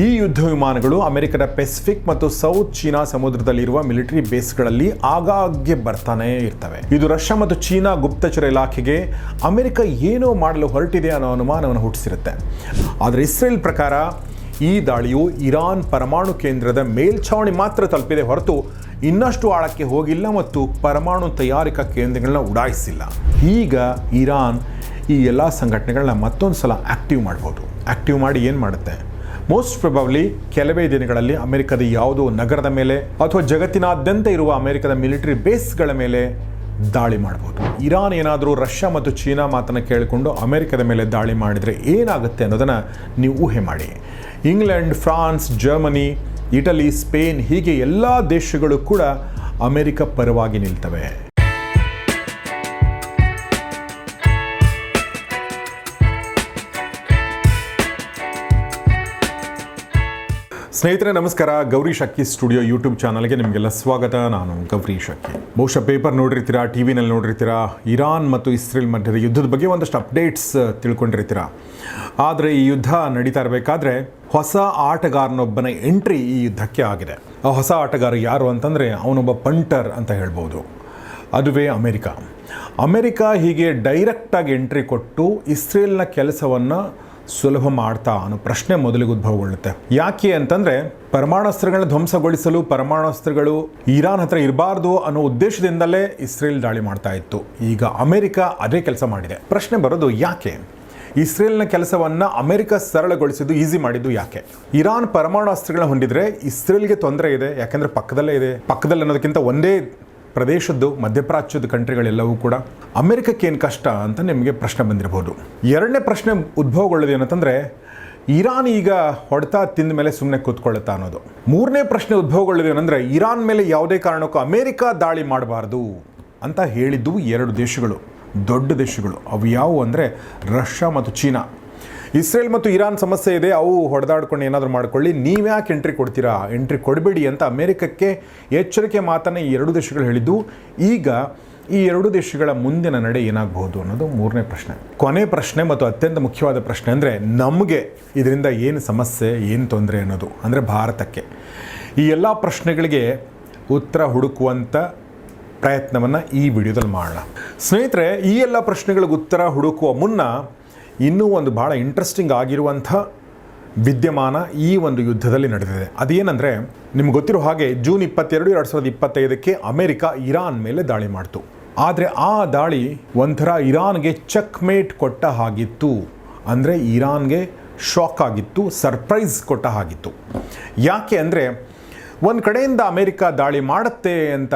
ಈ ಯುದ್ಧ ವಿಮಾನಗಳು ಅಮೆರಿಕದ ಪೆಸಿಫಿಕ್ ಮತ್ತು ಸೌತ್ ಚೀನಾ ಸಮುದ್ರದಲ್ಲಿರುವ ಮಿಲಿಟರಿ ಬೇಸ್ಗಳಲ್ಲಿ ಆಗಾಗ್ಗೆ ಬರ್ತಾನೆ ಇರ್ತವೆ. ಇದು ರಷ್ಯಾ ಮತ್ತು ಚೀನಾ ಗುಪ್ತಚರ ಇಲಾಖೆಗೆ ಅಮೆರಿಕ ಏನೋ ಮಾಡಲು ಹೊರಟಿದೆ ಅನ್ನೋ ಅನುಮಾನವನ್ನು ಹುಟ್ಟಿಸಿರುತ್ತೆ. ಆದರೆ ಇಸ್ರೇಲ್ ಪ್ರಕಾರ ಈ ದಾಳಿಯು ಇರಾನ್ ಪರಮಾಣು ಕೇಂದ್ರದ ಮೇಲ್ಛಾವಣಿ ಮಾತ್ರ ತಲುಪಿದೆ ಹೊರತು ಇನ್ನಷ್ಟು ಆಳಕ್ಕೆ ಹೋಗಿಲ್ಲ ಮತ್ತು ಪರಮಾಣು ತಯಾರಿಕಾ ಕೇಂದ್ರಗಳನ್ನ ಉಡಾಯಿಸಿಲ್ಲ. ಈಗ ಇರಾನ್ ಈ ಎಲ್ಲ ಸಂಘಟನೆಗಳನ್ನ ಮತ್ತೊಂದು ಸಲ ಆ್ಯಕ್ಟಿವ್ ಮಾಡ್ಬೋದು. ಆ್ಯಕ್ಟಿವ್ ಮಾಡಿ ಏನು ಮಾಡುತ್ತೆ? ಮೋಸ್ಟ್ ಪ್ರೊಬಬ್ಲಿ ಕೆಲವೇ ದಿನಗಳಲ್ಲಿ ಅಮೆರಿಕದ ಯಾವುದೋ ನಗರದ ಮೇಲೆ ಅಥವಾ ಜಗತ್ತಿನಾದ್ಯಂತ ಇರುವ ಅಮೆರಿಕದ ಮಿಲಿಟರಿ ಬೇಸ್ಗಳ ಮೇಲೆ ದಾಳಿ ಮಾಡಬಹುದು ಇರಾನ್ ಏನಾದರೂ ರಷ್ಯಾ ಮತ್ತು ಚೀನಾ ಮಾತನ್ನು ಕೇಳಿಕೊಂಡು ಅಮೆರಿಕದ ಮೇಲೆ ದಾಳಿ ಮಾಡಿದರೆ ಏನಾಗುತ್ತೆ ಅನ್ನೋದನ್ನು ನೀವು ಊಹೆ ಮಾಡಿ. England, France, Germany, Italy, Spain ಹೀಗೆ ಎಲ್ಲ ದೇಶಗಳು ಕೂಡ ಅಮೆರಿಕ ಪರವಾಗಿ ನಿಲ್ತವೆ. ಸ್ನೇಹಿತರೆ, ನಮಸ್ಕಾರ. ಗೌರಿ ಶಕ್ಕಿ ಸ್ಟುಡಿಯೋ ಯೂಟ್ಯೂಬ್ ಚಾನಲ್ಗೆ ನಿಮಗೆಲ್ಲ ಸ್ವಾಗತ. ನಾನು ಗೌರಿ ಶಕ್ಕಿ ಬಹುಶಃ ಪೇಪರ್ ನೋಡಿರ್ತೀರಾ ಟಿ ವಿನಲ್ಲಿ ನೋಡಿರ್ತೀರಾ, ಇರಾನ್ ಮತ್ತು ಇಸ್ರೇಲ್ ಮಧ್ಯದ ಯುದ್ಧದ ಬಗ್ಗೆ ಒಂದಷ್ಟು ಅಪ್ಡೇಟ್ಸ್ ತಿಳ್ಕೊಂಡಿರ್ತೀರಾ. ಆದರೆ ಈ ಯುದ್ಧ ನಡೀತಾ ಇರಬೇಕಾದ್ರೆ ಹೊಸ ಆಟಗಾರನೊಬ್ಬನ ಎಂಟ್ರಿ ಈ ಯುದ್ಧಕ್ಕೆ ಆಗಿದೆ. ಆ ಹೊಸ ಆಟಗಾರ ಯಾರು ಅಂತಂದರೆ ಅವನೊಬ್ಬ ಪಂಟರ್ ಅಂತ ಹೇಳ್ಬೋದು. ಅದುವೇ ಅಮೆರಿಕ. ಅಮೆರಿಕ ಹೀಗೆ ಡೈರೆಕ್ಟಾಗಿ ಎಂಟ್ರಿ ಕೊಟ್ಟು ಇಸ್ರೇಲ್ನ ಕೆಲಸವನ್ನು ಸುಲಭ ಮಾಡ್ತಾ ಅನ್ನೋ ಪ್ರಶ್ನೆ ಮೊದಲಿಗೆ ಉದ್ಭವಗೊಳ್ಳುತ್ತೆ. ಯಾಕೆ ಅಂತಂದ್ರೆ ಪರಮಾಣಾಸ್ತ್ರಗಳನ್ನ ಧ್ವಂಸಗೊಳಿಸಲು ಪರಮಾಣಾಸ್ತ್ರಗಳು ಇರಾನ್ ಹತ್ರ ಇರಬಾರ್ದು ಅನ್ನೋ ಉದ್ದೇಶದಿಂದಲೇ ಇಸ್ರೇಲ್ ದಾಳಿ ಮಾಡ್ತಾ ಇತ್ತು. ಈಗ ಅಮೆರಿಕ ಅದೇ ಕೆಲಸ ಮಾಡಿದೆ. ಪ್ರಶ್ನೆ ಬರೋದು ಯಾಕೆ? ಇಸ್ರೇಲ್ನ ಕೆಲಸವನ್ನು ಅಮೆರಿಕ ಸರಳಗೊಳಿಸಿದ್ದು, ಈಸಿ ಮಾಡಿದ್ದು ಯಾಕೆ? ಇರಾನ್ ಪರಮಾಣು ಅಸ್ತ್ರಗಳನ್ನ ಹೊಂದಿದ್ರೆ ಇಸ್ರೇಲ್ಗೆ ತೊಂದರೆ ಇದೆ, ಯಾಕಂದ್ರೆ ಪಕ್ಕದಲ್ಲೇ ಇದೆ. ಪಕ್ಕದಲ್ಲಿ ಅನ್ನೋದಕ್ಕಿಂತ ಒಂದೇ ಪ್ರದೇಶದ್ದು, ಮಧ್ಯಪ್ರಾಚ್ಯದ ಕಂಟ್ರಿಗಳೆಲ್ಲವೂ ಕೂಡ ಅಮೆರಿಕಕ್ಕೆ ಏನು ಕಷ್ಟ ಅಂತ ನಿಮಗೆ ಪ್ರಶ್ನೆ ಬಂದಿರಬಹುದು ಎರಡನೇ ಪ್ರಶ್ನೆ ಉದ್ಭವಗೊಳ್ಳೋದು ಏನಂತಂದರೆ, ಇರಾನ್ ಈಗ ಹೊಡೆತ ತಿಂದ ಮೇಲೆ ಸುಮ್ಮನೆ ಕೂತ್ಕೊಳ್ಳುತ್ತಾ ಅನ್ನೋದು. ಮೂರನೇ ಪ್ರಶ್ನೆ ಉದ್ಭವಗೊಳ್ಳೋದು ಏನಂದರೆ, ಇರಾನ್ ಮೇಲೆ ಯಾವುದೇ ಕಾರಣಕ್ಕೂ ಅಮೆರಿಕ ದಾಳಿ ಮಾಡಬಾರ್ದು ಅಂತ ಹೇಳಿದ್ದು ಎರಡು ದೇಶಗಳು, ದೊಡ್ಡ ದೇಶಗಳು. ಅವು ಯಾವುವು ಅಂದರೆ, ರಷ್ಯಾ ಮತ್ತು ಚೀನಾ. ಇಸ್ರೇಲ್ ಮತ್ತು ಇರಾನ್ ಸಮಸ್ಯೆ ಇದೆ, ಅವು ಹೊಡೆದಾಡ್ಕೊಂಡು ಏನಾದರೂ ಮಾಡ್ಕೊಳ್ಳಿ. ನೀವ್ಯಾಕೆ ಎಂಟ್ರಿ ಕೊಡ್ತೀರಾ? ಎಂಟ್ರಿ ಕೊಡಬೇಡಿ ಅಂತ ಅಮೆರಿಕಕ್ಕೆ ಎಚ್ಚರಿಕೆ ಮಾತನ್ನು ಈ ಎರಡು ದೇಶಗಳು ಹೇಳಿದ್ದು. ಈಗ ಈ ಎರಡು ದೇಶಗಳ ಮುಂದಿನ ನಡೆ ಏನಾಗಬಹುದು ಅನ್ನೋದು ಮೂರನೇ ಪ್ರಶ್ನೆ. ಕೊನೆ ಪ್ರಶ್ನೆ ಮತ್ತು ಅತ್ಯಂತ ಮುಖ್ಯವಾದ ಪ್ರಶ್ನೆ ಅಂದರೆ ನಮಗೆ ಇದರಿಂದ ಏನು ಸಮಸ್ಯೆ, ಏನು ತೊಂದರೆ ಅನ್ನೋದು, ಅಂದರೆ ಭಾರತಕ್ಕೆ. ಈ ಎಲ್ಲ ಪ್ರಶ್ನೆಗಳಿಗೆ ಉತ್ತರ ಹುಡುಕುವಂಥ ಪ್ರಯತ್ನವನ್ನು ಈ ವಿಡಿಯೋದಲ್ಲಿ ಮಾಡೋಣ. ಸ್ನೇಹಿತರೆ, ಈ ಎಲ್ಲ ಪ್ರಶ್ನೆಗಳಿಗೆ ಉತ್ತರ ಹುಡುಕುವ ಮುನ್ನ ಇನ್ನೂ ಒಂದು ಭಾಳ ಇಂಟ್ರೆಸ್ಟಿಂಗ್ ಆಗಿರುವಂಥ ವಿದ್ಯಮಾನ ಈ ಒಂದು ಯುದ್ಧದಲ್ಲಿ ನಡೆದಿದೆ. ಅದೇನೆಂದರೆ, ನಿಮ್ಗೆ ಗೊತ್ತಿರೋ ಹಾಗೆ ಜೂನ್ ಇಪ್ಪತ್ತೆರಡು, ಎರಡು ಸಾವಿರದ ಇಪ್ಪತ್ತೈದಕ್ಕೆ ಅಮೆರಿಕ ಇರಾನ್ ಮೇಲೆ ದಾಳಿ ಮಾಡ್ತು. ಆದರೆ ಆ ದಾಳಿ ಒಂಥರ ಇರಾನ್ಗೆ ಚೆಕ್ಮೇಟ್ ಕೊಟ್ಟ ಹಾಗಿತ್ತು. ಅಂದರೆ ಇರಾನ್ಗೆ ಶಾಕ್ ಆಗಿತ್ತು ಸರ್ಪ್ರೈಸ್ ಕೊಟ್ಟ ಹಾಗಿತ್ತು. ಯಾಕೆ ಅಂದರೆ, ಒಂದು ಕಡೆಯಿಂದ ಅಮೆರಿಕ ದಾಳಿ ಮಾಡುತ್ತೆ ಅಂತ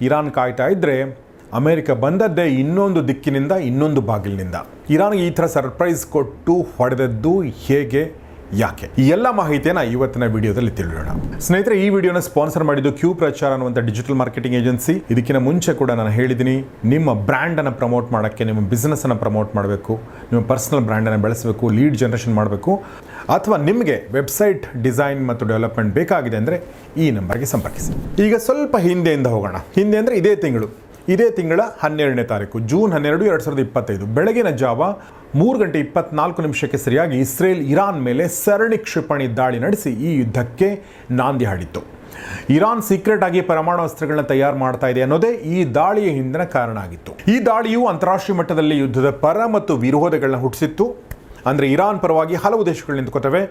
ಇರಾನ್ ಕಾಯ್ತಾ ಇದ್ದರೆ ಅಮೆರಿಕ ಬಂದದ್ದೇ ಇನ್ನೊಂದು ದಿಕ್ಕಿನಿಂದ, ಇನ್ನೊಂದು ಬಾಗಿಲಿನಿಂದ. ಇರಾನ್ಗೆ ಈ ಥರ ಸರ್ಪ್ರೈಸ್ ಕೊಟ್ಟು ಹೊಡೆದದ್ದು ಹೇಗೆ, ಯಾಕೆ? ಈ ಎಲ್ಲ ಮಾಹಿತಿಯನ್ನು ಇವತ್ತಿನ ವಿಡಿಯೋದಲ್ಲಿ ತಿಳಿಯೋಣ. ಸ್ನೇಹಿತರೆ, ಈ ವಿಡಿಯೋನ ಸ್ಪಾನ್ಸರ್ ಮಾಡಿದ್ದು ಕ್ಯೂ ಪ್ರಚಾರ ಅನ್ನುವಂಥ ಡಿಜಿಟಲ್ ಮಾರ್ಕೆಟಿಂಗ್ ಏಜೆನ್ಸಿ. ಇದಕ್ಕಿಂತ ಮುಂಚೆ ಕೂಡ ನಾನು ಹೇಳಿದ್ದೀನಿ, ನಿಮ್ಮ ಬ್ರ್ಯಾಂಡನ್ನು ಪ್ರಮೋಟ್ ಮಾಡೋಕ್ಕೆ, ನಿಮ್ಮ ಬಿಸ್ನೆಸ್ಸನ್ನು ಪ್ರಮೋಟ್ ಮಾಡಬೇಕು, ನಿಮ್ಮ ಪರ್ಸನಲ್ ಬ್ರ್ಯಾಂಡನ್ನು ಬೆಳೆಸಬೇಕು, ಲೀಡ್ ಜನ್ರೇಷನ್ ಮಾಡಬೇಕು, ಅಥವಾ ನಿಮಗೆ ವೆಬ್ಸೈಟ್ ಡಿಸೈನ್ ಮತ್ತು ಡೆವಲಪ್ಮೆಂಟ್ ಬೇಕಾಗಿದೆ ಅಂದರೆ ಈ ನಂಬರ್ಗೆ ಸಂಪರ್ಕಿಸಿ. ಈಗ ಸ್ವಲ್ಪ ಹಿಂದೆಯಿಂದ ಹೋಗೋಣ. ಹಿಂದೆ ಅಂದರೆ ಇದೇ ತಿಂಗಳು. ಇದೇ ತಿಂಗಳ ಹನ್ನೆರಡನೇ ತಾರೀಕು, ಜೂನ್ ಹನ್ನೆರಡು, ಎರಡು ಸಾವಿರದ ಇಪ್ಪತ್ತೈದು. ಬೆಳಗಿನ ಜಾವ ಮೂರು ಗಂಟೆ ಇಪ್ಪತ್ನಾಲ್ಕು ನಿಮಿಷಕ್ಕೆ ಸರಿಯಾಗಿ ಇಸ್ರೇಲ್ ಇರಾನ್ ಮೇಲೆ ಸರಣಿ ಕ್ಷಿಪಣಿ ದಾಳಿ ನಡೆಸಿ ಈ ಯುದ್ಧಕ್ಕೆ ನಾಂದಿ ಹಾಡಿತ್ತು. ಇರಾನ್ ಸೀಕ್ರೆಟ್ ಆಗಿ ಪರಮಾಣು ಅಸ್ತ್ರಗಳನ್ನ ತಯಾರು ಮಾಡ್ತಾ ಇದೆ ಅನ್ನೋದೇ ಈ ದಾಳಿಯ ಹಿಂದಿನ ಕಾರಣ ಆಗಿತ್ತು. ಈ ದಾಳಿಯು ಅಂತಾರಾಷ್ಟ್ರೀಯ ಮಟ್ಟದಲ್ಲಿ ಯುದ್ಧದ ಪರ ಮತ್ತು ವಿರೋಧಗಳನ್ನ ಹುಟ್ಟಿಸಿತ್ತು. ಅಂದರೆ ಇರಾನ್ ಪರವಾಗಿ ಹಲವು ದೇಶಗಳು ನಿಂತ್ಕೋತವೆ,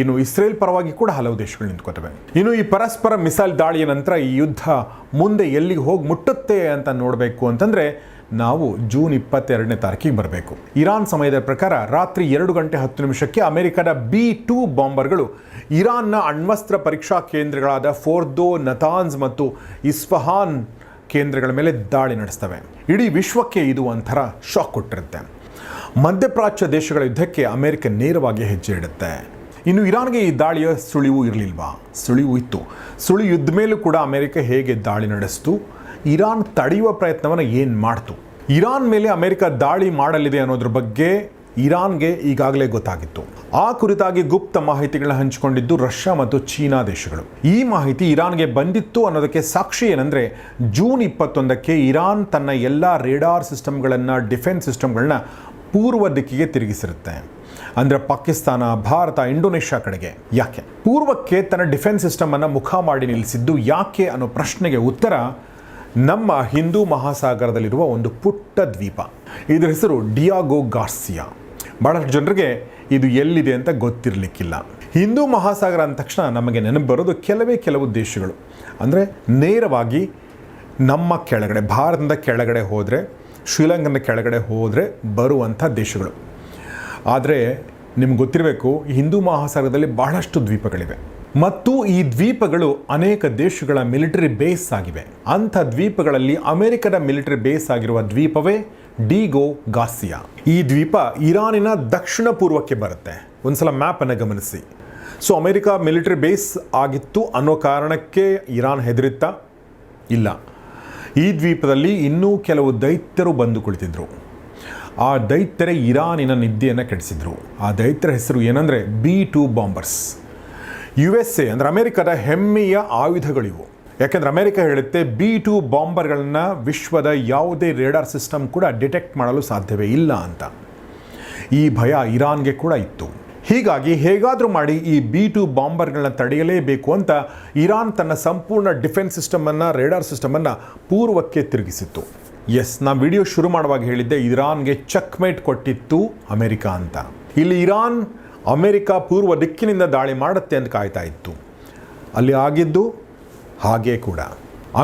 ಇನ್ನು ಇಸ್ರೇಲ್ ಪರವಾಗಿ ಕೂಡ ಹಲವು ದೇಶಗಳು ನಿಂತ್ಕೋತವೆ. ಇನ್ನು ಈ ಪರಸ್ಪರ ಮಿಸೈಲ್ ದಾಳಿಯ ನಂತರ ಈ ಯುದ್ಧ ಮುಂದೆ ಎಲ್ಲಿಗೆ ಹೋಗಿ ಮುಟ್ಟುತ್ತೆ ಅಂತ ನೋಡಬೇಕು ಅಂತಂದರೆ ನಾವು ಜೂನ್ ಇಪ್ಪತ್ತೆರಡನೇ ತಾರೀಕಿಗೆ ಬರಬೇಕು. ಇರಾನ್ ಸಮಯದ ಪ್ರಕಾರ ರಾತ್ರಿ ಎರಡು ಗಂಟೆ ಹತ್ತು ನಿಮಿಷಕ್ಕೆ ಅಮೆರಿಕದ ಬಿ ಟೂ ಬಾಂಬರ್ಗಳು ಇರಾನ್ನ ಅಣ್ವಸ್ತ್ರ ಪರೀಕ್ಷಾ ಕೇಂದ್ರಗಳಾದ ಫೋರ್ದೋ ನತಾನ್ಸ್ ಮತ್ತು ಇಸ್ಫಹಾನ್ ಕೇಂದ್ರಗಳ ಮೇಲೆ ದಾಳಿ ನಡೆಸ್ತವೆ. ಇಡೀ ವಿಶ್ವಕ್ಕೆ ಇದು ಒಂಥರ ಶಾಕ್ ಕೊಟ್ಟಿರುತ್ತೆ. ಮಧ್ಯಪ್ರಾಚ್ಯ ದೇಶಗಳ ಯುದ್ಧಕ್ಕೆ ಅಮೆರಿಕ ನೇರವಾಗಿ ಹೆಜ್ಜೆ ಇಡುತ್ತೆ. ಇನ್ನು ಇರಾನ್ಗೆ ಈ ದಾಳಿಯ ಸುಳಿವು ಇರಲಿಲ್ವಾ? ಸುಳಿವು ಇತ್ತು. ಸುಳಿ ಯುದ್ಧ ಮೇಲೂ ಕೂಡ ಅಮೆರಿಕ ಹೇಗೆ ದಾಳಿ ನಡೆಸ್ತು? ಇರಾನ್ ತಡೆಯುವ ಪ್ರಯತ್ನವನ್ನು ಏನು ಮಾಡ್ತು? ಇರಾನ್ ಮೇಲೆ ಅಮೆರಿಕ ದಾಳಿ ಮಾಡಲಿದೆ ಅನ್ನೋದ್ರ ಬಗ್ಗೆ ಇರಾನ್ಗೆ ಈಗಾಗಲೇ ಗೊತ್ತಾಗಿತ್ತು. ಆ ಕುರಿತಾಗಿ ಗುಪ್ತ ಮಾಹಿತಿಗಳನ್ನ ಹಂಚಿಕೊಂಡಿದ್ದು ರಷ್ಯಾ ಮತ್ತು ಚೀನಾ ದೇಶಗಳು. ಈ ಮಾಹಿತಿ ಇರಾನ್ಗೆ ಬಂದಿತ್ತು ಅನ್ನೋದಕ್ಕೆ ಸಾಕ್ಷಿ ಏನಂದ್ರೆ, ಜೂನ್ ಇಪ್ಪತ್ತೊಂದಕ್ಕೆ ಇರಾನ್ ತನ್ನ ಎಲ್ಲ ರೇಡಾರ್ ಸಿಸ್ಟಮ್ಗಳನ್ನು, ಡಿಫೆನ್ಸ್ ಸಿಸ್ಟಮ್ಗಳನ್ನ ಪೂರ್ವ ದಿಕ್ಕಿಗೆ ತಿರುಗಿಸಿರುತ್ತೆ. ಅಂದರೆ ಪಾಕಿಸ್ತಾನ, ಭಾರತ, ಇಂಡೋನೇಷ್ಯಾ ಕಡೆಗೆ. ಯಾಕೆ? ಪೂರ್ವಕ್ಕೆ ತನ್ನ ಡಿಫೆನ್ಸ್ ಸಿಸ್ಟಮನ್ನು ಮುಖ ಮಾಡಿ ನಿಲ್ಲಿಸಿದ್ದು ಯಾಕೆ ಅನ್ನೋ ಪ್ರಶ್ನೆಗೆ ಉತ್ತರ ನಮ್ಮ ಹಿಂದೂ ಮಹಾಸಾಗರದಲ್ಲಿರುವ ಒಂದು ಪುಟ್ಟ ದ್ವೀಪ. ಇದರ ಹೆಸರು ಡಿಯಾಗೋ ಗಾರ್ಸಿಯಾ. ಬಹಳಷ್ಟು ಜನರಿಗೆ ಇದು ಎಲ್ಲಿದೆ ಅಂತ ಗೊತ್ತಿರಲಿಕ್ಕಿಲ್ಲ. ಹಿಂದೂ ಮಹಾಸಾಗರ ಅಂದ ತಕ್ಷಣ ನಮಗೆ ನೆನಪು ಬರೋದು ಕೆಲವೇ ಕೆಲವು ದೇಶಗಳು. ಅಂದರೆ ನೇರವಾಗಿ ನಮ್ಮ ಕೆಳಗಡೆ, ಭಾರತದ ಕೆಳಗಡೆ ಹೋದರೆ ಶ್ರೀಲಂಕನ ಕೆಳಗಡೆ ಹೋದರೆ ಬರುವಂಥ ದೇಶಗಳು. ಆದರೆ ನಿಮ್ಗೆ ಗೊತ್ತಿರಬೇಕು ಹಿಂದೂ ಮಹಾಸಾಗರದಲ್ಲಿ ಬಹಳಷ್ಟು ದ್ವೀಪಗಳಿವೆ. ಮತ್ತು ಈ ದ್ವೀಪಗಳು ಅನೇಕ ದೇಶಗಳ ಮಿಲಿಟರಿ ಬೇಸ್ ಆಗಿವೆ. ಅಂಥ ದ್ವೀಪಗಳಲ್ಲಿ ಅಮೆರಿಕದ ಮಿಲಿಟರಿ ಬೇಸ್ ಆಗಿರುವ ದ್ವೀಪವೇ ಡಿಗೋ ಗಾಸಿಯಾ. ಈ ದ್ವೀಪ ಇರಾನಿನ ದಕ್ಷಿಣ ಪೂರ್ವಕ್ಕೆ ಬರುತ್ತೆ. ಒಂದ್ಸಲ ಮ್ಯಾಪನ್ನು ಗಮನಿಸಿ. ಸೊ, ಅಮೆರಿಕ ಮಿಲಿಟರಿ ಬೇಸ್ ಆಗಿತ್ತು ಅನ್ನೋ ಕಾರಣಕ್ಕೆ ಇರಾನ್ ಹೆದರಿತ್ತಾ? ಇಲ್ಲ. ಈ ದ್ವೀಪದಲ್ಲಿ ಇನ್ನೂ ಕೆಲವು ದೈತ್ಯರು ಬಂದು ಕುಳಿತಿದ್ದರು ಆ ದೈತ್ಯರೇ ಇರಾನಿನ ನಿದ್ದೆಯನ್ನು ಕೆಡಿಸಿದ್ರು. ಆ ದೈತ್ಯರ ಹೆಸರು ಏನಂದರೆ B two bombers. U S A ಅಂದರೆ ಅಮೆರಿಕದ ಹೆಮ್ಮೆಯ ಆಯುಧಗಳಿವು. ಯಾಕೆಂದರೆ ಅಮೆರಿಕ ಹೇಳುತ್ತೆ ಬಿ ಟು ಬಾಂಬರ್ಗಳನ್ನು ವಿಶ್ವದ ಯಾವುದೇ ರೇಡಾರ್ ಸಿಸ್ಟಮ್ ಕೂಡ ಡಿಟೆಕ್ಟ್ ಮಾಡಲು ಸಾಧ್ಯವೇ ಇಲ್ಲ ಅಂತ. ಈ ಭಯ ಇರಾನ್ಗೆ ಕೂಡ ಇತ್ತು. ಹೀಗಾಗಿ ಹೇಗಾದರೂ ಮಾಡಿ ಈ ಬಿ ಟು ಬಾಂಬರ್ಗಳನ್ನ ತಡೆಯಲೇಬೇಕು ಅಂತ ಇರಾನ್ ತನ್ನ ಸಂಪೂರ್ಣ ಡಿಫೆನ್ಸ್ ಸಿಸ್ಟಮನ್ನು, ರೇಡಾರ್ ಸಿಸ್ಟಮನ್ನು ಪೂರ್ವಕ್ಕೆ ತಿರುಗಿಸಿತ್ತು. ಎಸ್ ನಾ ವಿಡಿಯೋ ಶುರು ಮಾಡುವಾಗ ಹೇಳಿದ್ದೆ, ಇರಾನ್ಗೆ ಚೆಕ್ಮೇಟ್ ಕೊಟ್ಟಿತ್ತು ಅಮೆರಿಕ ಅಂತ. ಇಲ್ಲಿ ಇರಾನ್, ಅಮೆರಿಕ ಪೂರ್ವ ದಿಕ್ಕಿನಿಂದ ದಾಳಿ ಮಾಡುತ್ತೆ ಅಂತ ಕಾಯ್ತಾ ಇತ್ತು. ಅಲ್ಲಿ ಆಗಿದ್ದು ಹಾಗೇ ಕೂಡ.